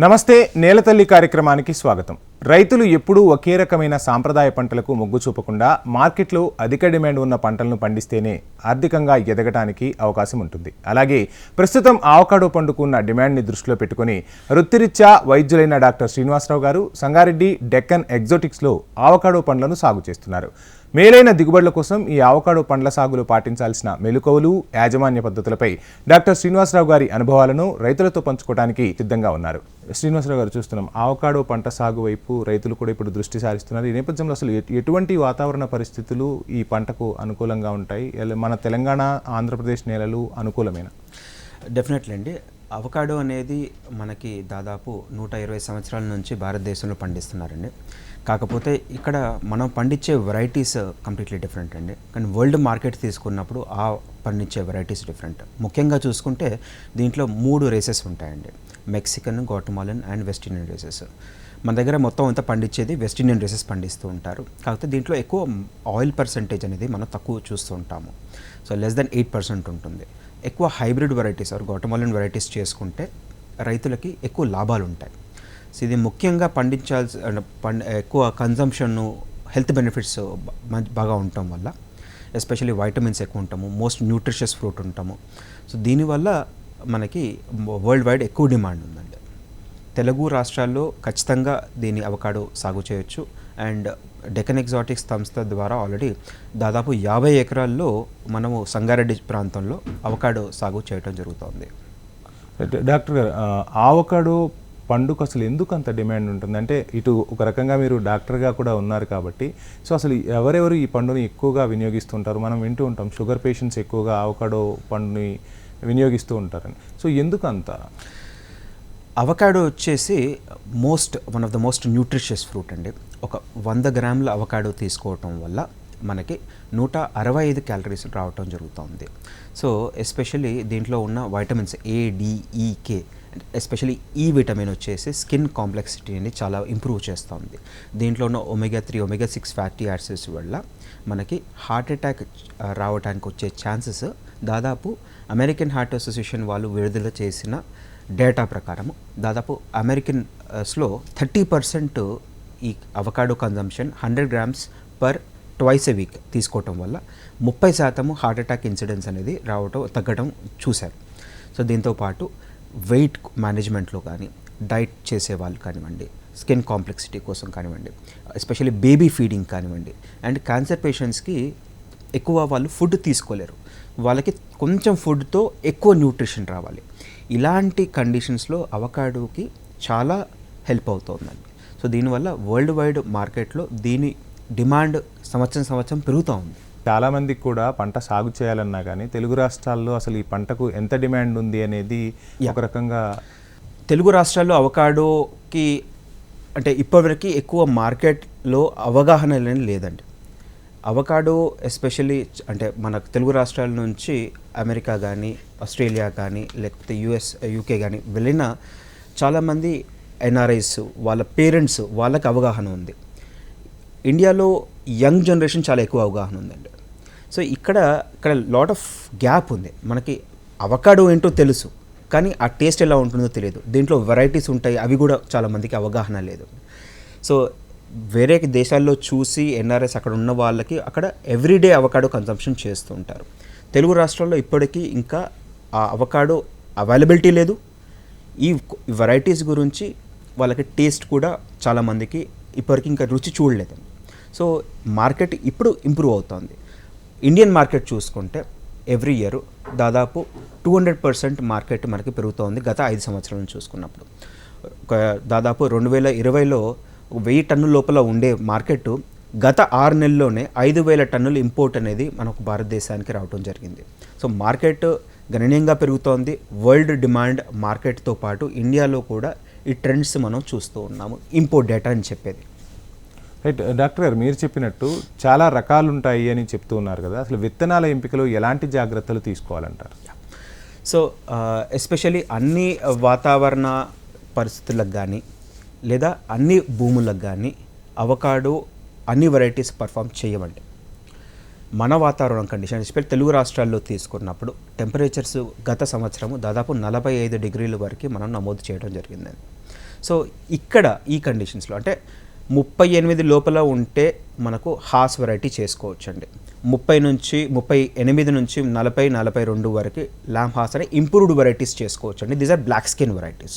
నమస్తే నేలతల్లి కార్యక్రమానికి స్వాగతం. రైతులు ఎప్పుడూ ఒకే రకమైన సాంప్రదాయ పంటలకు మొగ్గు చూపకుండా మార్కెట్లో అధిక డిమాండ్ ఉన్న పంటలను పండిస్తేనే ఆర్థికంగా ఎదగటానికి అవకాశం ఉంటుంది. అలాగే ప్రస్తుతం ఆవకాడో పండుకున్న డిమాండ్ని దృష్టిలో పెట్టుకుని వృత్తిరీత్యా వైద్యులైన డాక్టర్ శ్రీనివాసరావు గారు సంగారెడ్డి డెక్కన్ ఎగ్జోటిక్స్లో ఆవకాడో పండ్లను సాగు చేస్తున్నారు. మేలైన దిగుబడుల కోసం ఈ ఆవకాడో పండ్ల సాగులో పాటించాల్సిన మెలుకవులు యాజమాన్య పద్ధతులపై డాక్టర్ శ్రీనివాసరావు గారి అనుభవాలను రైతులతో పంచుకోవడానికి సిద్ధంగా ఉన్నారు. శ్రీనివాసరావు గారు చూస్తున్నాం ఆవకాడో పంట సాగు వైపు రైతులు కూడా ఇప్పుడు దృష్టి సారిస్తున్నారు. ఈ నేపథ్యంలో అసలు ఎటువంటి వాతావరణ పరిస్థితులు ఈ పంటకు అనుకూలంగా ఉంటాయి? మన తెలంగాణ ఆంధ్రప్రదేశ్ నేలలు అనుకూలమైన? డెఫినెట్లీ అండి. అవకాడో అనేది మనకి దాదాపు నూట ఇరవై సంవత్సరాల నుంచి భారతదేశంలో పండిస్తున్నారండి. కాకపోతే ఇక్కడ మనం పండించే వెరైటీస్ కంప్లీట్లీ డిఫరెంట్ అండి. కానీ వరల్డ్ మార్కెట్ తీసుకున్నప్పుడు ఆ పండించే వెరైటీస్ డిఫరెంట్ ముఖ్యంగా చూసుకుంటే దీంట్లో మూడు రేసెస్ ఉంటాయండి. Mexican Guatemalan and West Indian races మన దగ్గర మొత్తం అంతా పండించేది వెస్ట్ ఇండియన్ రేసెస్ పండిస్తూ ఉంటారు. కాకపోతే దీంట్లో ఎక్కువ ఆయిల్ పర్సంటేజ్ అనేది మనం తక్కువ చూస్తూ ఉంటాము. So less than eight percent ఉంటుంది. ఎక్కువ hybrid varieties or Guatemalan varieties చేసుకుంటే రైతులకి ఎక్కువ లాభాలు ఉంటాయి. సో ఇది ముఖ్యంగా పండించాల్సి పండ ఎక్కువ కన్జంప్షన్ హెల్త్ బెనిఫిట్స్ బాగా ఉండటం వల్ల ఎస్పెషల్లీ వైటమిన్స్ ఎక్కువ ఉంటాము మోస్ట్ న్యూట్రిషియస్ ఫ్రూట్ ఉంటాము. సో దీనివల్ల మనకి వరల్డ్ వైడ్ ఎక్కువ డిమాండ్ ఉందండి. తెలుగు రాష్ట్రాల్లో ఖచ్చితంగా దీని అవకాడో సాగు చేయొచ్చు. అండ్ డెకన్ ఎగ్జాటిక్స్ సంస్థ ద్వారా ఆల్రెడీ దాదాపు యాభై ఎకరాల్లో మనము సంగారెడ్డి ప్రాంతంలో అవకాడో సాగు చేయడం జరుగుతుంది. డాక్టర్ గారు ఆవకాడో పండుకు అసలు ఎందుకు అంత డిమాండ్ ఉంటుంది? అంటే ఇటు ఒక రకంగా మీరు డాక్టర్గా కూడా ఉన్నారు కాబట్టి సో అసలు ఎవరెవరు ఈ పండుని ఎక్కువగా వినియోగిస్తుంటారు? మనం వింటూ ఉంటాం షుగర్ పేషెంట్స్ ఎక్కువగా ఆవకాడో పండుని వినియోగిస్తూ ఉంటారని. సో ఎందుకు అంత? అవకాడో వచ్చేసి most one of the most nutritious fruit అండి. ఒక వంద గ్రాముల అవకాడో తీసుకోవటం వల్ల మనకి నూట అరవై ఐదు క్యాలరీస్ రావటం జరుగుతుంది. సో ఎస్పెషల్లీ దీంట్లో ఉన్న vitamins A D E K especially especially ఈ విటమిన్ వచ్చేసి స్కిన్ కాంప్లెక్సిటీని చాలా ఇంప్రూవ్ చేస్తుంది. దీంట్లో ఉన్న omega three omega six fatty acids వల్ల మనకి హార్ట్ అటాక్ రావడానికి వచ్చే ఛాన్సెస్ దాదాపు అమెరికన్ హార్ట్ అసోసియేషన్ వాళ్ళు విడుదల చేసిన డేటా ప్రకారము. దాదాపు అమెరికన్ స్లో థర్టీ పర్సెంట్ ఈ avocado consumption hundred grams per twice a week తీసుకోవటం వల్ల ముప్పై శాతము హార్ట్ అటాక్ ఇన్సిడెన్స్ అనేది రావటం తగ్గడం చూశారు. సో దీంతో పాటు వెయిట్ మేనేజ్మెంట్లో కానీ డైట్ చేసే వాళ్ళు కానివ్వండి స్కిన్ కాంప్లెక్సిటీ కోసం కానివ్వండి ఎస్పెషల్లీ బేబీ ఫీడింగ్ కానివ్వండి అండ్ క్యాన్సర్ పేషెంట్స్కి ఎక్కువ వాళ్ళు ఫుడ్ తీసుకోలేరు. వాళ్ళకి కొంచెం ఫుడ్తో ఎక్కువ న్యూట్రిషన్ రావాలి. ఇలాంటి కండిషన్స్లో అవకాడోకి చాలా హెల్ప్ అవుతుందండి. సో దీనివల్ల వరల్డ్ వైడ్ మార్కెట్లో దీని డిమాండ్ సంవత్సరం సంవత్సరం పెరుగుతూ ఉంది. చాలా మందికి కూడా పంట సాగు చేయాలన్నా కానీ తెలుగు రాష్ట్రాల్లో అసలు ఈ పంటకు ఎంత డిమాండ్ ఉంది అనేది ఒక రకంగా తెలుగు రాష్ట్రాల్లో అవకాడోకి అంటే ఇప్పటివరకు ఎక్కువ మార్కెట్లో అవగాహన లేదండి. అవకాడో ఎస్పెషల్లీ అంటే మన తెలుగు రాష్ట్రాల నుంచి అమెరికా కానీ ఆస్ట్రేలియా కానీ లేకపోతే యుఎస్ యూకే కానీ వెళ్ళిన చాలామంది ఎన్ఆర్ఐస్ వాళ్ళ పేరెంట్స్ వాళ్ళకి అవగాహన ఉంది. ఇండియాలో యంగ్ జనరేషన్ చాలా ఎక్కువ అవగాహన ఉందండి. సో ఇక్కడ ఇక్కడ లాట్ ఆఫ్ గ్యాప్ ఉంది. మనకి అవకాడో ఏంటో తెలుసు కానీ ఆ టేస్ట్ ఎలా ఉంటుందో తెలియదు. దీంట్లో వెరైటీస్ ఉంటాయి అవి కూడా చాలామందికి అవగాహన లేదు. సో వేరే దేశాల్లో చూసి ఎన్ఆర్ఎస్ అక్కడ ఉన్న వాళ్ళకి అక్కడ ఎవ్రీడే అవకాడో కన్సంప్షన్ చేస్తూ ఉంటారు. తెలుగు రాష్ట్రాల్లో ఇప్పటికీ ఇంకా ఆ అవకాడో అవైలబిలిటీ లేదు. ఈ వెరైటీస్ గురించి వాళ్ళకి టేస్ట్ కూడా చాలామందికి ఇప్పటికి ఇంకా రుచి చూడలేదు. సో మార్కెట్ ఇప్పుడు ఇంప్రూవ్ అవుతోంది. ఇండియన్ మార్కెట్ చూసుకుంటే ఎవ్రీ ఇయర్ దాదాపు టూ హండ్రెడ్ పర్సెంట్ మార్కెట్ మనకి పెరుగుతోంది గత ఐదు సంవత్సరాలను చూసుకున్నప్పుడు. ఒక దాదాపు రెండు వేల ఇరవైలో వెయ్యి టన్నుల లోపల ఉండే మార్కెట్ గత ఆరు నెలల్లోనే ఐదు వేల టన్నుల ఇంపోర్ట్ అనేది మనకు భారతదేశానికి రావడం జరిగింది. సో మార్కెట్ గణనీయంగా పెరుగుతోంది. వరల్డ్ డిమాండ్ మార్కెట్తో పాటు ఇండియాలో కూడా ఈ ట్రెండ్స్ మనం చూస్తూ ఉన్నాము. ఇంపోర్ట్ డేటా అని చెప్పేది. రైట్ డాక్టర్ గారు మీరు చెప్పినట్టు చాలా రకాలు ఉంటాయి అని చెప్తూ ఉన్నారు కదా. అసలు విత్తనాల ఎంపికలో ఎలాంటి జాగ్రత్తలు తీసుకోవాలంటారు? సో ఎస్పెషలీ అన్ని వాతావరణ పరిస్థితులకు కానీ లేదా అన్ని భూములకు కానీ అవకాడో అన్ని వెరైటీస్ పర్ఫామ్ చేయమండి. మన వాతావరణం కండిషన్ ఎస్పెషల్ తెలుగు రాష్ట్రాల్లో తీసుకున్నప్పుడు టెంపరేచర్స్ గత సంవత్సరము దాదాపు నలభై ఐదు డిగ్రీల వరకు మనం నమోదు చేయడం జరిగిందండి. సో ఇక్కడ ఈ కండిషన్స్లో అంటే ముప్పై ఎనిమిది లోపల ఉంటే మనకు హాస్ వెరైటీ చేసుకోవచ్చు అండి ముప్పై నుంచి ముప్పై ఎనిమిది నుంచి నలభై నలభై రెండు వరకు ల్యామ్ హాస్ అనే ఇంప్రూవ్డ్ వెరైటీస్ చేసుకోవచ్చు అండి these are black skin varieties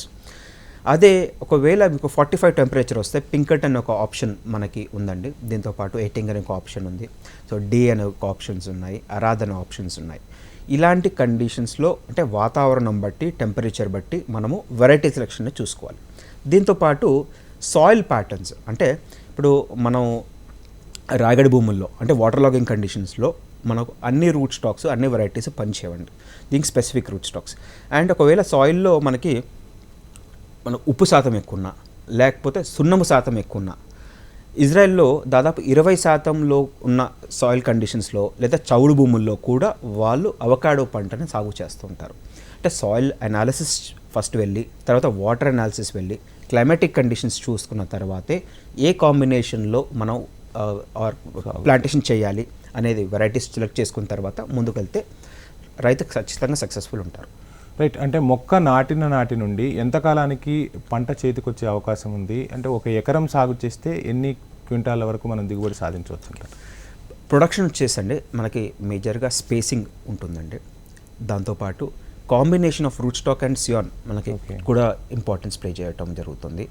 అదే ఒకవేళ మీకు ఫార్టీ ఫైవ్ టెంపరేచర్ వస్తే పింకట్ అనే ఒక ఆప్షన్ మనకి ఉందండి. దీంతో పాటు ఎయిటింగ్ అనే ఒక ఆప్షన్ ఉంది. సో డే అనే ఒక ఆప్షన్స్ ఉన్నాయి. ఆరాధన ఆప్షన్స్ ఉన్నాయి. ఇలాంటి కండిషన్స్లో అంటే వాతావరణం బట్టి టెంపరేచర్ బట్టి మనము వెరైటీ సెలెక్షన్ని చూసుకోవాలి. దీంతో పాటు సాయిల్ ప్యాటర్న్స్ అంటే ఇప్పుడు మనం రాగడి భూముల్లో అంటే వాటర్ లాగింగ్ కండిషన్స్లో మనకు అన్ని రూట్ స్టాక్స్ అన్ని వెరైటీస్ పనిచేయండి దీనికి స్పెసిఫిక్ రూట్ స్టాక్స్ అండ్ ఒకవేళ సాయిల్లో మనకి మన ఉప్పు శాతం ఎక్కువన్నా లేకపోతే సున్నము శాతం ఎక్కువన్నా ఇజ్రాయెల్లో దాదాపు ఇరవై శాతంలో ఉన్న సాయిల్ కండిషన్స్లో లేదా చౌడు భూముల్లో కూడా వాళ్ళు అవకాడో పంటని సాగు చేస్తుంటారు అంటే సాయిల్ అనాలిసిస్ ఫస్ట్ వెళ్ళి తర్వాత వాటర్ అనాలిసిస్ వెళ్ళి క్లైమాటిక్ కండిషన్స్ చూసుకున్న తర్వాతే ఏ కాంబినేషన్లో మనం ప్లాంటేషన్ చేయాలి అనేది వెరైటీస్ సెలెక్ట్ చేసుకున్న తర్వాత ముందుకెళ్తే రైతు ఖచ్చితంగా సక్సెస్ఫుల్ ఉంటారు. రైట్ అంటే మొక్క నాటిన నాటి నుండి ఎంత కాలానికి పంట చేతికొచ్చే అవకాశం ఉంది? అంటే ఒక ఎకరం సాగు చేస్తే ఎన్ని క్వింటాల వరకు మనం దిగుబడి సాధించవచ్చు ప్రొడక్షన్ వచ్చేసండి. మనకి మేజర్గా స్పేసింగ్ ఉంటుందండి. దాంతోపాటు combination of root stock and scion మనకి. కూడా ఇంపార్టెన్స్ ప్లే చేయటం జరుగుతుంది.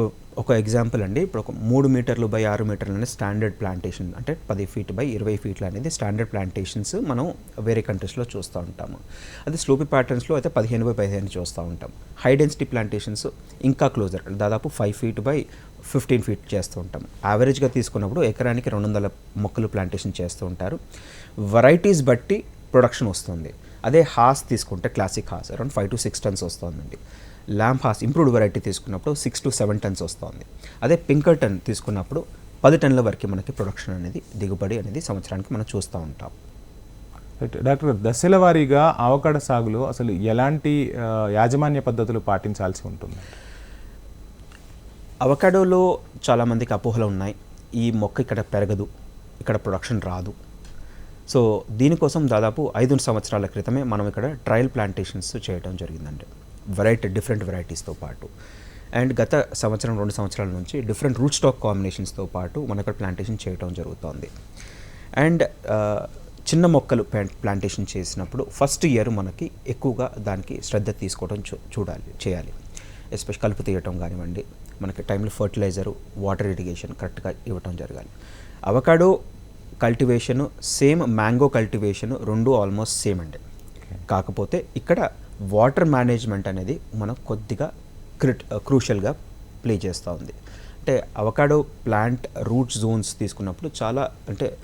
ఇప్పుడు ఒక ఎగ్జాంపుల్ అండి. ఇప్పుడు ఒక మూడు మీటర్లు బై ఆరు మీటర్లు అనేది స్టాండర్డ్ ప్లాంటేషన్ అంటే పది ఫీట్ బై ఇరవై ఫీట్లు అనేది స్టాండర్డ్ ప్లాంటేషన్స్ మనం వేరే కంట్రీస్లో చూస్తూ ఉంటాము. అది స్లోపీ ప్యాటర్న్స్లో అయితే పదిహేను బై పదిహేను చూస్తూ ఉంటాం. హై డెన్సిటీ ప్లాంటేషన్స్ ఇంకా క్లోజర్ దాదాపు five feet by fifteen feet చేస్తూ ఉంటాం. యావరేజ్గా తీసుకున్నప్పుడు ఎకరానికి రెండు వందల మొక్కలు ప్లాంటేషన్ చేస్తూ ఉంటారు. వెరైటీస్ బట్టి ప్రొడక్షన్ వస్తుంది. అదే హాస్ తీసుకుంటే classic Hass around five to six tons వస్తుందండి. ల్యాంప్ హాస్ ఇంప్రూవ్డ్ వెరైటీ తీసుకున్నప్పుడు సిక్స్ టు సెవెన్ టన్స్ వస్తుంది. అదే పింకర్టన్ తీసుకున్నప్పుడు పది టన్నుల వరకు మనకి ప్రొడక్షన్ అనేది దిగుబడి అనేది సంవత్సరానికి మనం చూస్తూ ఉంటాం. రైట్ డాక్టర్ దశల వారీగా అవకాడ సాగులో అసలు ఎలాంటి యాజమాన్య పద్ధతులు పాటించాల్సి ఉంటుంది? అవకాడోలో చాలామందికి అపోహలు ఉన్నాయి. ఈ మొక్క ఇక్కడ పెరగదు ఇక్కడ ప్రొడక్షన్ రాదు. సో దీనికోసం దాదాపు ఐదు సంవత్సరాల క్రితమే మనం ఇక్కడ ట్రయల్ ప్లాంటేషన్స్ చేయడం జరిగిందండి. వెరైటీ డిఫరెంట్ వెరైటీస్తో పాటు. అండ్ గత సంవత్సరం రెండు సంవత్సరాల నుంచి డిఫరెంట్ రూట్ స్టాక్ కాంబినేషన్స్తో పాటు మన ఇక్కడ ప్లాంటేషన్ చేయడం జరుగుతోంది. అండ్ ఆ, చిన్న మొక్కలు ప్లాంట్ ప్లాంటేషన్ చేసినప్పుడు ఫస్ట్ ఇయర్ మనకి ఎక్కువగా దానికి శ్రద్ధ తీసుకోవడం చూ చూడాలి చేయాలి. ఎస్పెషల్ కలుపు తీయటం కానివ్వండి మనకి టైంలో ఫర్టిలైజర్ వాటర్ ఇరిగేషన్ కరెక్ట్గా ఇవ్వటం జరగాలి. Avocado cultivation same mango cultivation రెండు ఆల్మోస్ట్ సేమ్ అండి. కాకపోతే ఇక్కడ వాటర్ మేనేజ్మెంట్ అనేది మనం కొద్దిగా క్రిట్ క్రూషియల్గా ప్లే చేస్తూ ఉంది. అంటే అవకాడో ప్లాంట్ రూట్ జోన్స్ తీసుకున్నప్పుడు చాలా అంటే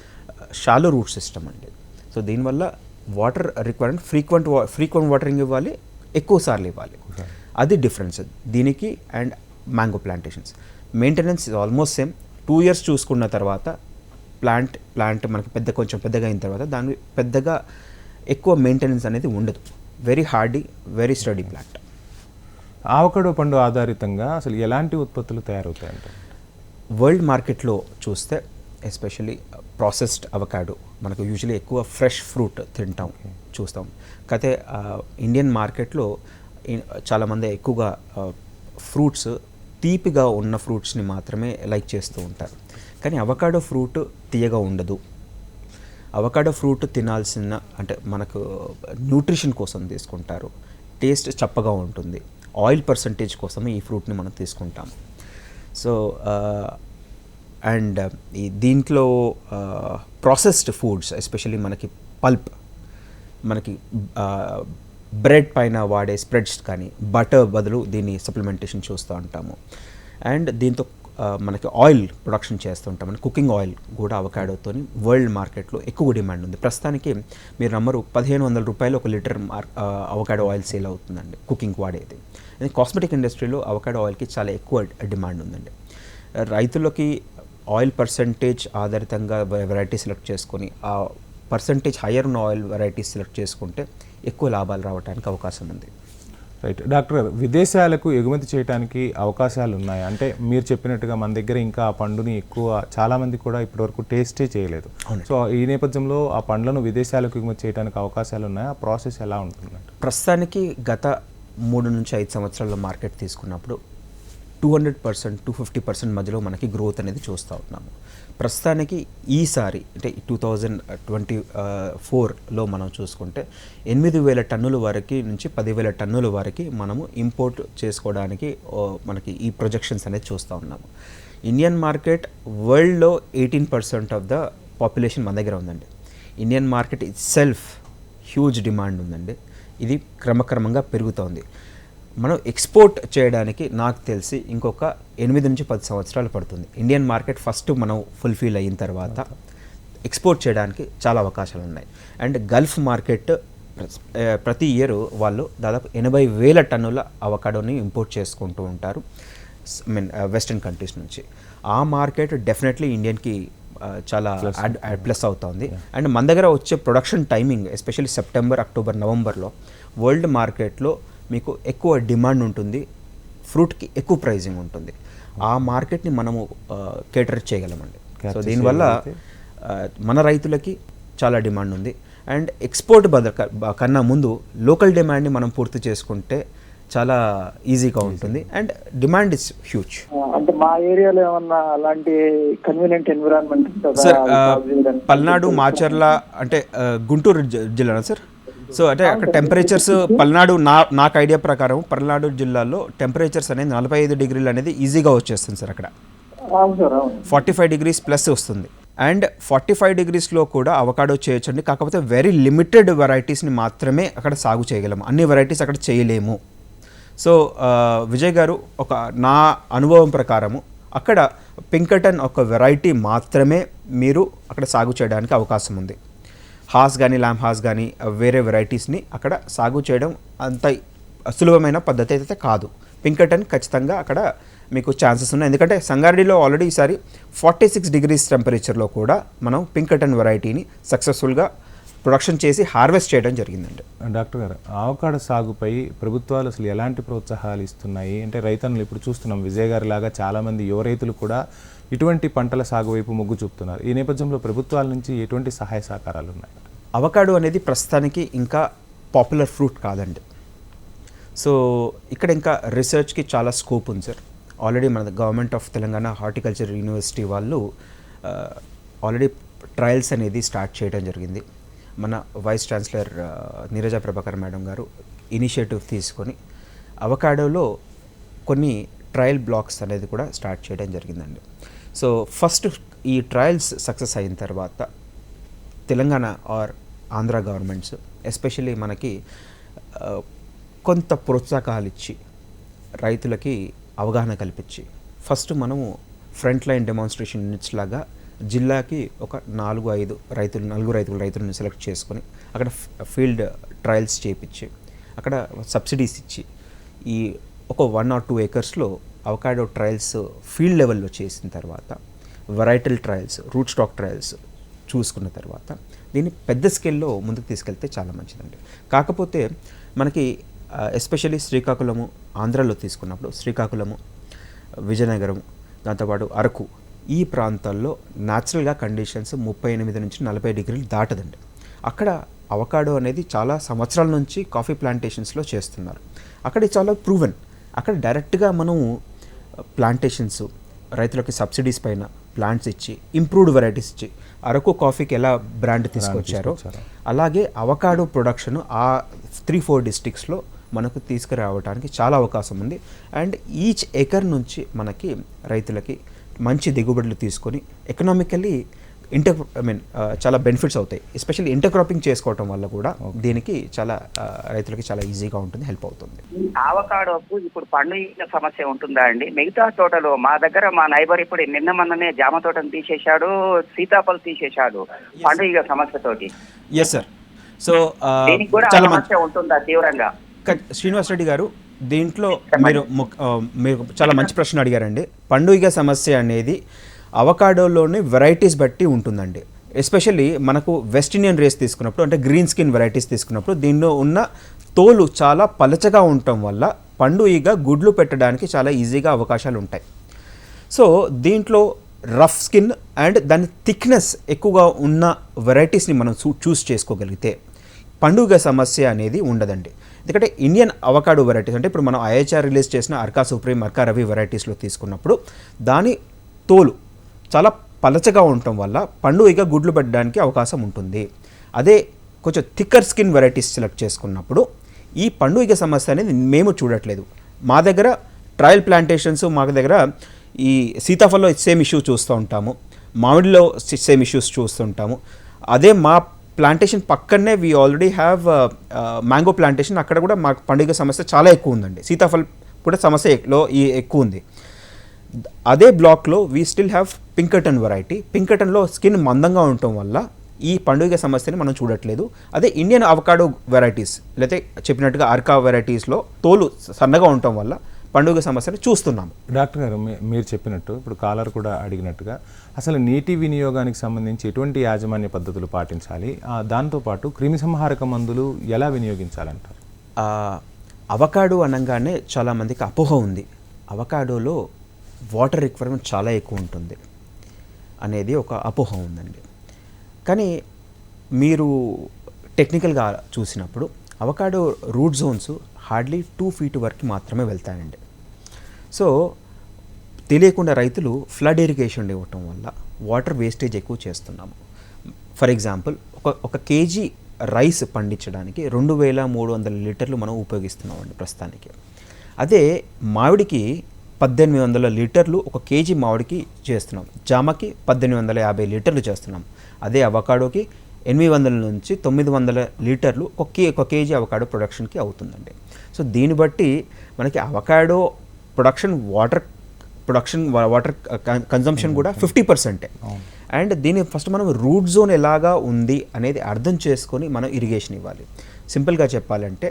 షాలో రూట్ సిస్టమ్ అండి. సో దీనివల్ల water requirement frequent frequent watering ఇవ్వాలి ఎక్కువ సార్లు ఇవ్వాలి. అది డిఫరెన్స్. దీనికి and mango plantations. Maintenance is almost same. Two years చూసుకున్న తర్వాత ప్లాంట్ ప్లాంట్ మనకి పెద్ద కొంచెం పెద్దగా అయిన తర్వాత దాని పెద్దగా ఎక్కువ మెయింటెనెన్స్ అనేది ఉండదు. Very hardy very sturdy plant avocado పండు ఆధారితంగా అసలు ఎలాంటి ఉత్పత్తులు తయారవుతాయంట? వరల్డ్ మార్కెట్లో చూస్తే ఎస్పెషల్లీ ప్రాసెస్డ్ అవకాడో మనకు యూజువలీ ఎక్కువ ఫ్రెష్ ఫ్రూట్ తింటాం చూస్తాం. కాకపోతే ఇండియన్ మార్కెట్లో చాలామంది ఎక్కువగా ఫ్రూట్స్ తీపిగా ఉన్న ఫ్రూట్స్ని మాత్రమే లైక్ చేస్తూ ఉంటారు. కానీ అవకాడో ఫ్రూట్ తీయగా ఉండదు. అవకాడో ఫ్రూట్ తినాల్సిన అంటే మనకు న్యూట్రిషన్ కోసం తీసుకుంటారు. టేస్ట్ చప్పగా ఉంటుంది. ఆయిల్ పర్సంటేజ్ కోసమే ఈ ఫ్రూట్ని మనం తీసుకుంటాం. సో అండ్ ఈ దీంట్లో ప్రాసెస్డ్ ఫుడ్స్ ఎస్పెషల్లీ మనకి పల్ప్ మనకి బ్రెడ్ పైన వాడే స్ప్రెడ్స్ కానీ బటర్ బదులు దీన్ని సప్లిమెంటేషన్ చూస్తూ ఉంటాము. అండ్ దీంతో మనకి ఆయిల్ ప్రొడక్షన్ చేస్తుంటాం. కుకింగ్ ఆయిల్ కూడా అవకాడోతో వరల్డ్ మార్కెట్లో ఎక్కువ డిమాండ్ ఉంది. ప్రస్తుతానికి మీరు నమ్మరు పదిహేను వందల రూపాయలు ఒక లీటర్ మార్ అవకాడో ఆయిల్ సేల్ అవుతుందండి కుకింగ్ వాడేది. కాస్మెటిక్ ఇండస్ట్రీలో అవకాడో ఆయిల్కి చాలా ఎక్కువ డిమాండ్ ఉందండి. రైతులకి ఆయిల్ పర్సంటేజ్ ఆధారితంగా వెరైటీ సెలెక్ట్ చేసుకొని ఆ పర్సంటేజ్ హయ్యర్ ఉన్న ఆయిల్ వెరైటీస్ సెలెక్ట్ చేసుకుంటే ఎక్కువ లాభాలు రావడానికి అవకాశం ఉంది. రైట్. డాక్టర్ విదేశాలకు ఎగుమతి చేయడానికి అవకాశాలు ఉన్నాయి అంటే మీరు చెప్పినట్టుగా మన దగ్గర ఇంకా ఆ పండుని ఎక్కువ చాలా మంది కూడా ఇప్పటివరకు టేస్టే చేయలేదు. సో ఈ నేపథ్యంలో ఆ పండ్లను విదేశాలకు ఎగుమతి చేయడానికి అవకాశాలు ఉన్నాయి ఆ ప్రాసెస్ ఎలా ఉంటుందంట ప్రస్తుతానికి గత మూడు నుంచి ఐదు సంవత్సరాల మార్కెట్ తీసుకున్నప్పుడు two hundred percent two fifty percent మధ్యలో మనకి గ్రోత్ అనేది చూస్తూ ఉన్నాము. ప్రస్తుతానికి ఈసారి అంటే టూ థౌజండ్ ట్వంటీ ఫోర్లో మనం చూసుకుంటే ఎనిమిది వేల టన్నుల వరకు నుంచి పదివేల టన్నుల వరకు మనము ఇంపోర్ట్ చేసుకోవడానికి మనకి ఈ ప్రొజెక్షన్స్ అనేది చూస్తూ ఉన్నాము. ఇండియన్ మార్కెట్ వరల్డ్లో eighteen percent of the population మన దగ్గర ఉందండి. Indian market itself huge demand ఉందండి. ఇది క్రమక్రమంగా పెరుగుతోంది. మనం ఎక్స్పోర్ట్ చేయడానికి నాకు తెలిసి ఇంకొక ఎనిమిది నుంచి పది సంవత్సరాలు పడుతుంది. ఇండియన్ మార్కెట్ ఫస్ట్ మనం ఫుల్ఫిల్ అయిన తర్వాత ఎక్స్పోర్ట్ చేయడానికి చాలా అవకాశాలు ఉన్నాయి. అండ్ గల్ఫ్ మార్కెట్ ప్రతి ఇయర్ వాళ్ళు దాదాపు ఎనభై వేల టన్నుల అవకాడోని ఇంపోర్ట్ చేసుకుంటూ ఉంటారు. మీన్ వెస్ట్రన్ కంట్రీస్ నుంచి. ఆ మార్కెట్ డెఫినెట్లీ ఇండియన్కి చాలా ప్లస్ అవుతుంది. అండ్ మన దగ్గర వచ్చే production timing especially September October నవంబర్లో వరల్డ్ మార్కెట్లో మీకు ఎక్కువ డిమాండ్ ఉంటుంది ఫ్రూట్కి ఎక్కువ ప్రైజింగ్ ఉంటుంది. ఆ మార్కెట్ని మనము కేటర్ చేయగలమండి. సో దీనివల్ల మన రైతులకి చాలా డిమాండ్ ఉంది. అండ్ ఎక్స్పోర్ట్ బద కన్నా ముందు లోకల్ డిమాండ్ని మనం పూర్తి చేసుకుంటే చాలా ఈజీగా ఉంటుంది. And demand is huge. అంటే మా ఏరియాలో ఏమన్నా అలాంటి convenient environment sir? Palnadu Macherla అంటే గుంటూరు జిల్లానా సార్? సో అంటే అక్కడ టెంపరేచర్స్ పల్నాడు నా నాకు ఐడియా ప్రకారం పల్నాడు జిల్లాలో టెంపరేచర్స్ అనేది నలభై ఐదు డిగ్రీలు అనేది ఈజీగా వచ్చేస్తుంది సార్ అక్కడ. ఫార్టీ ఫైవ్ డిగ్రీస్ ప్లస్ వస్తుంది. అండ్ ఫార్టీ ఫైవ్ డిగ్రీస్లో కూడా అవకాడో చేయొచ్చండి. కాకపోతే వెరీ లిమిటెడ్ వెరైటీస్ని మాత్రమే అక్కడ సాగు చేయగలము అన్ని వెరైటీస్ అక్కడ చేయలేము. సో విజయ్ గారు ఒక నా అనుభవం ప్రకారము అక్కడ పింకటన్ ఒక వెరైటీ మాత్రమే మీరు అక్కడ సాగు చేయడానికి అవకాశం ఉంది. హాస్ కానీ ల్యామ్ హాస్ కానీ వేరే వెరైటీస్ని అక్కడ సాగు చేయడం అంత సులభమైన పద్ధతి అయితే కాదు. పింకటన్ ఖచ్చితంగా అక్కడ మీకు ఛాన్సెస్ ఉన్నాయి. ఎందుకంటే సంగారెడ్డిలో ఆల్రెడీ ఈసారి ఫార్టీ సిక్స్ డిగ్రీస్ టెంపరేచర్లో కూడా మనం పింకటన్ వెరైటీని సక్సెస్ఫుల్గా ప్రొడక్షన్ చేసి హార్వెస్ట్ చేయడం జరిగిందండి. డాక్టర్ గారు ఆవకాడ సాగుపై ప్రభుత్వాలు అసలు ఎలాంటి ప్రోత్సాహాలు ఇస్తున్నాయి? అంటే రైతన్నులు ఇప్పుడు చూస్తున్నాం విజయ్ గారి లాగా చాలామంది యువ రైతులు కూడా ఇటువంటి పంటల సాగు వైపు మొగ్గు చూపుతున్నారు. ఈ నేపథ్యంలో ప్రభుత్వాల నుంచి ఎటువంటి సహాయ సహకారాలు ఉన్నాయి? అవకాడో అనేది ప్రస్తుతానికి ఇంకా పాపులర్ ఫ్రూట్ కాదండి. సో ఇక్కడ ఇంకా రీసెర్చ్కి చాలా స్కోప్ ఉంది సార్. ఆల్రెడీ మన government of Telangana horticulture university వాళ్ళు ఆల్రెడీ ట్రయల్స్ అనేది స్టార్ట్ చేయడం జరిగింది. మన vice chancellor Neeraja Prabhakar madam గారు ఇనిషియేటివ్ తీసుకొని అవకాడోలో కొన్ని ట్రయల్ బ్లాక్స్ అనేది కూడా స్టార్ట్ చేయడం జరిగిందండి. సో ఫస్ట్ ఈ ట్రయల్స్ సక్సెస్ అయిన తర్వాత Telangana or Andhra governments especially మనకి కొంత ప్రోత్సాహకాలు ఇచ్చి రైతులకి అవగాహన కల్పించి ఫస్ట్ మనము ఫ్రంట్ లైన్ డెమాన్స్ట్రేషన్ యూనిట్స్ లాగా జిల్లాకి ఒక నాలుగు ఐదు రైతులు నలుగురు రైతులు రైతులను సెలెక్ట్ చేసుకొని అక్కడ ఫీల్డ్ ట్రయల్స్ చేయించి అక్కడ సబ్సిడీస్ ఇచ్చి ఈ ఒక వన్ ఆర్ టూ ఏకర్స్లో అవకాడో ట్రయల్స్ ఫీల్డ్ లెవెల్లో చేసిన తర్వాత varietal trials root stock trials చూసుకున్న తర్వాత దీన్ని పెద్ద స్కేల్లో ముందుకు తీసుకెళ్తే చాలా మంచిదండి. కాకపోతే మనకి ఎస్పెషల్లీ శ్రీకాకుళము ఆంధ్రాలో తీసుకున్నప్పుడు శ్రీకాకుళము విజయనగరం దాంతోపాటు అరకు ఈ ప్రాంతాల్లో న్యాచురల్గా కండిషన్స్ ముప్పై ఎనిమిది నుంచి నలభై డిగ్రీలు దాటదండి. అక్కడ అవకాడో అనేది చాలా సంవత్సరాల నుంచి కాఫీ ప్లాంటేషన్స్లో చేస్తున్నారు. అక్కడ చాలా ప్రూవెన్ అక్కడ డైరెక్ట్గా మనం ప్లాంటేషన్స్ రైతులకి సబ్సిడీస్ పైన ప్లాంట్స్ ఇచ్చి ఇంప్రూవ్డ్ వెరైటీస్ ఇచ్చి అరకు కాఫీకి ఎలా బ్రాండ్ తీసుకొచ్చారో. అలాగే అవకాడో ప్రొడక్షన్ ఆ త్రీ ఫోర్ డిస్టిక్స్లో మనకు తీసుకురావడానికి చాలా అవకాశం ఉంది అండ్ ఈచ్ ఎకర్ నుంచి మనకి రైతులకి మంచి దిగుబడులు తీసుకొని ఎకనామికల్లీ ఇంటర్ ఐ మీన్ చాలా బెనిఫిట్స్ అవుతాయి. ఎస్పెషల్లీ ఇంటర్ క్రాపింగ్ చేసుకోవటం వల్ల కూడా దీనికి చాలా ఆ, రైతులకి చాలా ఈజీగా ఉంటుంది హెల్ప్ అవుతుంది. ఆవకాడోకు ఇప్పుడు పండుగ సమస్య ఉంటుందా అండి? మిగతా తోటలు మా దగ్గర మా నైబర్ ఇప్పుడు నిన్న మొన్ననే జామ తోటను తీసేశాడు సీతాఫలం తీసేశాడు పండుగ సమస్యతోటి ఎస్ సార్ సో దీనికి కూడా ఆ చాలా మంచి ఉంటుందా తీవ్రంగా? శ్రీనివాస్ రెడ్డి గారు దీంట్లో మీరు ఆ, మీరు చాలా మంచి ప్రశ్న అడిగారండి. పండుగ సమస్య అనేది అవకాడోలోని వెరైటీస్ బట్టి ఉంటుందండి. ఎస్పెషల్లీ మనకు వెస్ట్ ఇండియన్ రేస్ తీసుకున్నప్పుడు అంటే గ్రీన్ స్కిన్ వెరైటీస్ తీసుకున్నప్పుడు దీనిలో ఉన్న తోలు చాలా పలచగా ఉండటం వల్ల పండుగ గుడ్లు పెట్టడానికి చాలా ఈజీగా అవకాశాలు ఉంటాయి. సో దీంట్లో రఫ్ స్కిన్ అండ్ దాని థిక్నెస్ ఎక్కువగా ఉన్న వెరైటీస్ని మనం చూ చూస్ చేసుకోగలిగితే పండుగ సమస్య అనేది ఉండదండి. ఎందుకంటే ఇండియన్ అవకాడో వెరైటీస్ అంటే ఇప్పుడు మనం ఐహెచ్ఆర్ రిలీజ్ చేసిన అర్కా సుప్రీం అర్కా రవి వెరైటీస్లో తీసుకున్నప్పుడు దాని తోలు చాలా పలచగా ఉండటం వల్ల పండు ఇక గుడ్లు పెట్టడానికి అవకాశం ఉంటుంది. అదే కొంచెం థిక్కర్ స్కిన్ వెరైటీస్ సెలెక్ట్ చేసుకున్నప్పుడు ఈ పండు సమస్య అనేది మేము చూడట్లేదు. మా దగ్గర ట్రయల్ ప్లాంటేషన్స్ మా దగ్గర ఈ సీతాఫలంలో సేమ్ ఇష్యూ చూస్తూ ఉంటాము. మామిడిలో సేమ్ ఇష్యూస్ చూస్తుంటాము అదే మా ప్లాంటేషన్ పక్కనే we already have mango plantation అక్కడ కూడా మాకు పండుగ సమస్య చాలా ఎక్కువ ఉందండి. సీతాఫలం కూడా సమస్య లో ఈ ఎక్కువ ఉంది. అదే బ్లాక్లో we still have Pinkerton variety పింకటన్లో skin మందంగా ఉండటం వల్ల ఈ పండుగ సమస్యని మనం చూడట్లేదు. అదే ఇండియన్ అవకాడో వెరైటీస్ లేకపోతే చెప్పినట్టుగా అర్కా వెరైటీస్లో తోలు సన్నగా ఉండటం వల్ల పండుగ సమస్యని చూస్తున్నాము. డాక్టర్ గారు మీరు చెప్పినట్టు ఇప్పుడు కాలర్ కూడా అడిగినట్టుగా అసలు నీటి వినియోగానికి సంబంధించి ఎటువంటి యాజమాన్య పద్ధతులు పాటించాలి? దాంతోపాటు క్రిమి సంహారక మందులు ఎలా వినియోగించాలంటారు? అవకాడో అనగానే చాలామందికి అపోహ ఉంది. అవకాడోలో వాటర్ రిక్వైర్మెంట్ చాలా ఎక్కువ ఉంటుంది. అనేది ఒక అపోహ ఉందండి. కానీ మీరు టెక్నికల్గా చూసినప్పుడు avocado root zones hardly two feet వరకు మాత్రమే వెళ్తాయండి. సో తెలియకుండా రైతులు ఫ్లడ్ ఇరిగేషన్ ఇవ్వటం వల్ల వాటర్ వేస్టేజ్ ఎక్కువ చేస్తున్నాము. ఫర్ ఎగ్జాంపుల్ ఒక ఒక కేజీ రైస్ పండించడానికి రెండు వేల మూడు వందల లీటర్లు మనం ఉపయోగిస్తున్నామండి ప్రస్తుతానికి. అదే మామిడికి పద్దెనిమిది వందల లీటర్లు ఒక కేజీ మామిడికి చేస్తున్నాం. జామకి పద్దెనిమిది వందల యాభై లీటర్లు చేస్తున్నాం. అదే అవకాడోకి ఎనిమిది వందల నుంచి తొమ్మిది వందల లీటర్లు ఒక కే ఒక కేజీ అవకాడో ప్రొడక్షన్కి అవుతుందండి. సో దీన్ని బట్టి మనకి avocado production water production water consumption కూడా ఫిఫ్టీ పర్సెంటే. అండ్ దీని ఫస్ట్ మనం రూట్ జోన్ ఎలాగా ఉంది అనేది అర్థం చేసుకొని మనం ఇరిగేషన్ ఇవ్వాలి. సింపుల్గా చెప్పాలంటే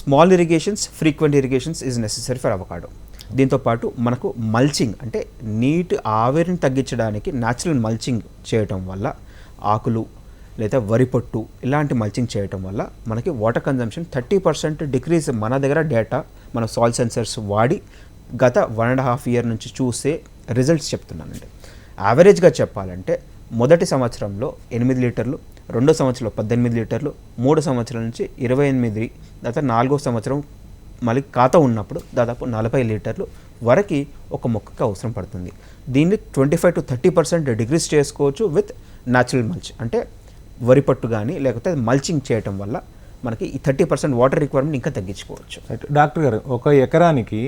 small irrigations frequent irrigations is necessary for avocado దీంతోపాటు మనకు మల్చింగ్ అంటే నీటి ఆవిరిని తగ్గించడానికి న్యాచురల్ మల్చింగ్ చేయటం వల్ల ఆకులు లేదా వరి పొట్టు ఇలాంటి మల్చింగ్ చేయటం వల్ల మనకి water consumption thirty percent decrease మన దగ్గర డేటా మన సాయిల్ సెన్సర్స్ వాడి గత వన్ అండ్ హాఫ్ ఇయర్ నుంచి చూసే రిజల్ట్స్ చెప్తున్నానండి. యావరేజ్గా చెప్పాలంటే మొదటి సంవత్సరంలో ఎనిమిది లీటర్లు రెండో సంవత్సరంలో పద్దెనిమిది లీటర్లు మూడో సంవత్సరం నుంచి ఇరవై ఎనిమిది తర్వాత నాలుగో సంవత్సరం మళ్ళీ ఖాతా ఉన్నప్పుడు దాదాపు నలభై లీటర్లు వరకు ఒక మొక్కకి అవసరం పడుతుంది. దీన్ని twenty five to thirty percent degrees చేసుకోవచ్చు విత్ న్యాచురల్ మల్చ్. అంటే వరి పట్టు కానీ లేకపోతే మల్చింగ్ చేయటం వల్ల మనకి ఈ థర్టీ పర్సెంట్ వాటర్ రిక్వైర్మెంట్ ఇంకా తగ్గించుకోవచ్చు. డాక్టర్ గారు ఒక ఎకరానికి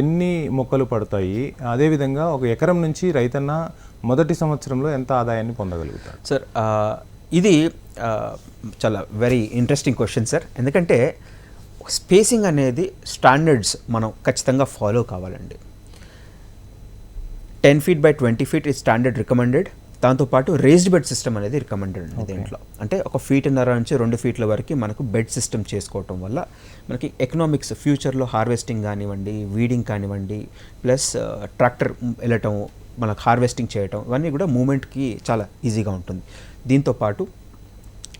ఎన్ని మొక్కలు పడతాయి? అదేవిధంగా ఒక ఎకరం నుంచి రైతన్న మొదటి సంవత్సరంలో ఎంత ఆదాయాన్ని పొందగలుగుతాడు? సార్ ఇది చాలా వెరీ ఇంట్రెస్టింగ్ క్వశ్చన్ సార్ ఎందుకంటే స్పేసింగ్ అనేది స్టాండర్డ్స్ మనం ఖచ్చితంగా ఫాలో కావాలండి. Ten feet by twenty feet is standard recommended దాంతోపాటు రేస్డ్ బెడ్ సిస్టమ్ అనేది రికమెండెడ్ అండి దీంట్లో. అంటే ఒక ఫీట్ నర నుంచి రెండు ఫీట్ల వరకు మనకు బెడ్ సిస్టమ్ చేసుకోవటం వల్ల మనకి ఎకనామిక్స్ ఫ్యూచర్లో హార్వెస్టింగ్ కానివ్వండి వీడింగ్ కానివ్వండి ప్లస్ ట్రాక్టర్ వెళ్ళటం మనకు హార్వెస్టింగ్ చేయటం ఇవన్నీ కూడా మూమెంట్కి చాలా ఈజీగా ఉంటుంది. దీంతోపాటు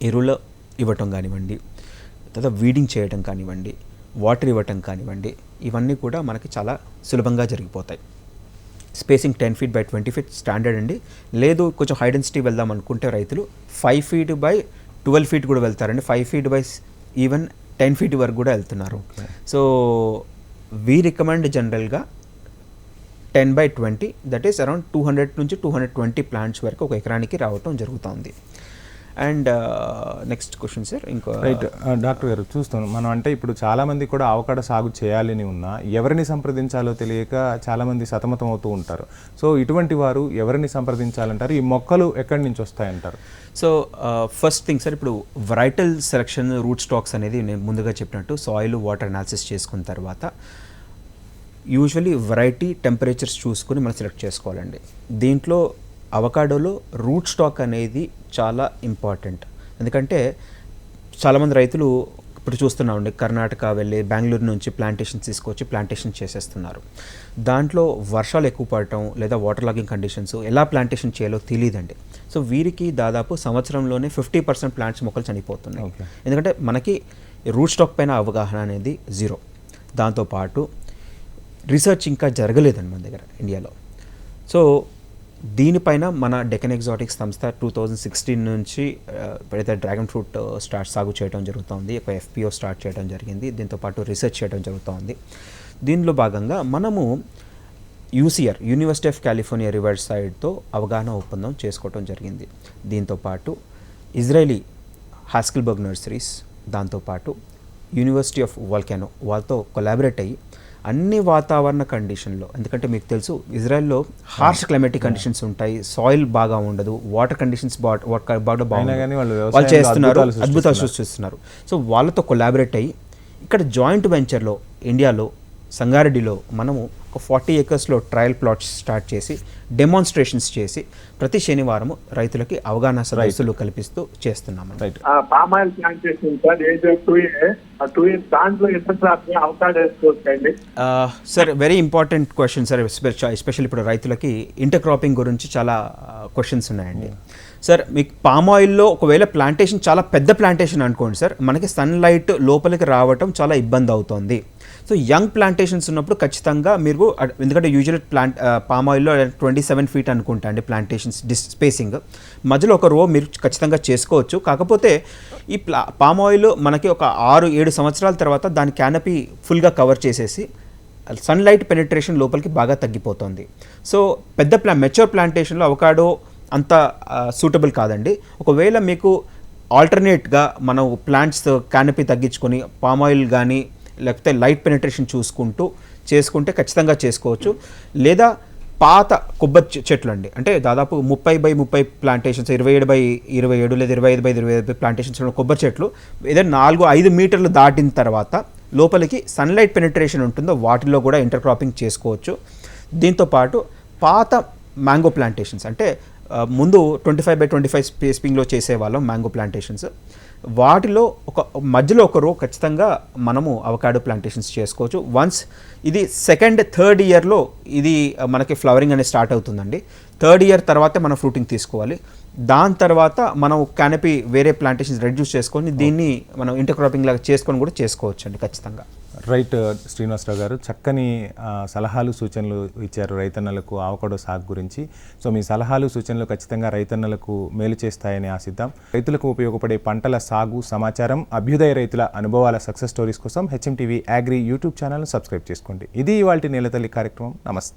ఎరువులు ఇవ్వటం కానివ్వండి తర్వాత వీడింగ్ చేయటం కానివ్వండి వాటర్ ఇవ్వటం కానివ్వండి ఇవన్నీ కూడా మనకి చాలా సులభంగా జరిగిపోతాయి. Spacing ten feet by twenty feet standard అండి. లేదు కొంచెం హై డెన్సిటీ వెళ్దాం అనుకుంటే రైతులు five feet by twelve feet కూడా వెళ్తారండి. Five feet by even ten feet వరకు కూడా వెళ్తున్నారు. సో వీ రికమెండ్ జనరల్గా ten by twenty that is around two hundred నుంచి టూ హండ్రెడ్ ట్వంటీ ప్లాంట్స్ వరకు ఒక ఎకరానికి రావటం జరుగుతుంది. అండ్ నెక్స్ట్ క్వశ్చన్ సార్ ఇంకో రైట్ డాక్టర్ గారు చూస్తాను. మనం అంటే ఇప్పుడు చాలా మంది కూడా అవకాడ సాగు చేయాలని ఉన్నా ఎవరిని సంప్రదించాలో తెలియక చాలా మంది సతమతం అవుతూ ఉంటారు. సో ఇటువంటి వారు ఎవరిని సంప్రదించాలంటారు? ఈ మొక్కలు ఎక్కడి నుంచి వస్తాయంటారు? సో ఫస్ట్ థింగ్ సార్ ఇప్పుడు వెరైటల్ సెలక్షన్ రూట్ స్టాక్స్ అనేది నేను ముందుగా చెప్పినట్టు సాయిల్ వాటర్ అనాలిసిస్ చేసుకున్న తర్వాత యూజువలీ వెరైటీ టెంపరేచర్స్ చూసుకొని మనం సెలెక్ట్ చేసుకోవాలండి. దీంట్లో అవకాడోలో రూట్ స్టాక్ అనేది చాలా ఇంపార్టెంట్. ఎందుకంటే చాలామంది రైతులు ఇప్పుడు చూస్తున్నామండి కర్ణాటక వెళ్ళి బెంగళూరు నుంచి ప్లాంటేషన్ తీసుకొచ్చి ప్లాంటేషన్ చేసేస్తున్నారు. దాంట్లో వర్షాలు ఎక్కువ పడటం లేదా వాటర్ లాగింగ్ కండిషన్స్ ఎలా ప్లాంటేషన్ చేయాలో తెలియదండి. సో వీరికి దాదాపు సంవత్సరంలోనే ఫిఫ్టీ పర్సెంట్ ప్లాంట్స్ మొక్కలు చనిపోతున్నాయి. ఎందుకంటే మనకి రూట్ స్టాక్ పైన అవగాహన అనేది జీరో. దాంతోపాటు రీసెర్చ్ ఇంకా జరగలేదండి మన దగ్గర ఇండియాలో. సో దీనిపైన మన డెకన్ ఎగ్జాటిక్స్ సంస్థ టూ థౌజండ్ సిక్స్టీన్ నుంచి ఎప్పుడైతే డ్రాగన్ ఫ్రూట్ స్టార్ట్ సాగు చేయడం జరుగుతుంది ఒక ఎఫ్పిఓ స్టార్ట్ చేయడం జరిగింది దీంతో పాటు రీసెర్చ్ చేయడం జరుగుతుంది. దీనిలో భాగంగా మనము UCR university of California river సైడ్తో అవగాహన ఒప్పందం చేసుకోవడం జరిగింది. దీంతో పాటు ఇజ్రాయలీ హాస్కిల్బర్గ్ నర్సరీస్ దాంతోపాటు యూనివర్సిటీ ఆఫ్ వాల్కానో వాళ్ళతో కొలాబరేట్ అయ్యి అన్ని వాతావరణ కండిషన్లో ఎందుకంటే మీకు తెలుసు ఇజ్రాయెల్లో హార్ష్ క్లైమేటిక్ కండిషన్స్ ఉంటాయి సాయిల్ బాగా ఉండదు వాటర్ కండిషన్స్ బాగా వాళ్ళు చేస్తున్నారు అద్భుతాలు అద్భుతాలు సృష్టిస్తున్నారు. సో వాళ్ళతో కొలాబరేట్ అయ్యి ఇక్కడ జాయింట్ వెంచర్లో ఇండియాలో సంగారెడ్డిలో మనము ఒక ఫార్టీ ఏకర్స్లో ట్రయల్ ప్లాట్స్ స్టార్ట్ చేసి డెమాన్స్ట్రేషన్స్ చేసి ప్రతి శనివారం రైతులకి అవగాహన సదస్సులు కల్పిస్తూ చేస్తున్నాము right palm oil plantation sir age two year ఆ టూ ఇయర్స్ దాంట్లో ఎంత క్రాప్ అవకాశం వేసుకోవచ్చండి? Sir very important question sir especially ఇప్పుడు రైతులకి ఇంటర్ క్రాపింగ్ గురించి చాలా క్వశ్చన్స్ ఉన్నాయండి. సార్ మీకు పామ్ ఆయిల్లో ఒకవేళ ప్లాంటేషన్ చాలా పెద్ద ప్లాంటేషన్ అనుకోండి సార్ మనకి సన్లైట్ లోపలికి రావటం చాలా ఇబ్బంది అవుతుంది. సో యంగ్ ప్లాంటేషన్స్ ఉన్నప్పుడు ఖచ్చితంగా మీరు ఎందుకంటే యూజువల్ ప్లాంట్ పామ్ ఆయిల్లో ట్వంటీ సెవెన్ ఫీట్ అనుకుంటా అండి ప్లాంటేషన్స్ డిస్ స్పేసింగ్ మధ్యలో ఒక రో మీరు ఖచ్చితంగా చేసుకోవచ్చు. కాకపోతే ఈ ప్లా పామ్ ఆయిల్ మనకి ఒక ఆరు ఏడు సంవత్సరాల తర్వాత దాని క్యానపీ ఫుల్గా కవర్ చేసేసి సన్లైట్ పెనిట్రేషన్ లోపలికి బాగా తగ్గిపోతుంది. సో పెద్ద ప్లా మెచ్యూర్ ప్లాంటేషన్లో అవకాడో అంత సూటబుల్ కాదండి. ఒకవేళ మీకు ఆల్టర్నేట్గా మనం ప్లాంట్స్ క్యానపీ తగ్గించుకొని పామ్ ఆయిల్ కానీ లేకపోతే లైట్ పెనిట్రేషన్ చూసుకుంటూ చేసుకుంటే ఖచ్చితంగా చేసుకోవచ్చు. లేదా పాత కొబ్బరి చె- చెట్లు అండి. అంటే దాదాపు ముప్పై బై ముప్పై ప్లాంటేషన్స్ ఇరవై ఏడు బై ఇరవై ఏడు లేదా ఇరవై ఐదు బై ఇరవై ఐదు ప్లాంటేషన్స్ ఉన్న కొబ్బరి చెట్లు ఏదైనా నాలుగు ఐదు మీటర్లు దాటిన తర్వాత లోపలికి సన్లైట్ పెనిట్రేషన్ ఉంటుందో వాటిల్లో కూడా ఇంటర్ క్రాపింగ్ చేసుకోవచ్చు. దీంతో పాటు పాత మ్యాంగో ప్లాంటేషన్స్ అంటే ముందు twenty five by twenty five స్పేసింగ్లో చేసేవాళ్ళం మ్యాంగో ప్లాంటేషన్స్ వాటిలో ఒక మధ్యలో ఒక రో ఖచ్చితంగా మనము అవకాడో ప్లాంటేషన్స్ చేసుకోవచ్చు. వన్స్ ఇది సెకండ్ థర్డ్ ఇయర్లో ఇది మనకి ఫ్లవరింగ్ అనేది స్టార్ట్ అవుతుందండి. థర్డ్ ఇయర్ తర్వాతే మనం ఫ్రూటింగ్ తీసుకోవాలి. దాని తర్వాత మనం క్యానపీ వేరే ప్లాంటేషన్స్ రెడ్యూస్ చేసుకొని దీన్ని మనం ఇంటర్ క్రాపింగ్ లాగా చేసుకొని కూడా చేసుకోవచ్చు అండి ఖచ్చితంగా రైట్ uh, శ్రీనివాసరావు గారు చక్కని సలహాలు సూచనలు ఇచ్చారు రైతన్నలకు ఆవకాడో సాగు గురించి. సో మీ సలహాలు సూచనలు ఖచ్చితంగా రైతన్నలకు మేలు చేస్తాయని ఆశిద్దాం. రైతులకు ఉపయోగపడే పంటల సాగు సమాచారం అభ్యుదయ రైతుల అనుభవాల సక్సెస్ స్టోరీస్ కోసం హెచ్ఎంటీవీ అగ్రి యూట్యూబ్ ఛానల్ను సబ్స్క్రైబ్ చేసుకోండి. ఇది ఇవాళ నేలతల్లి కార్యక్రమం. నమస్తే.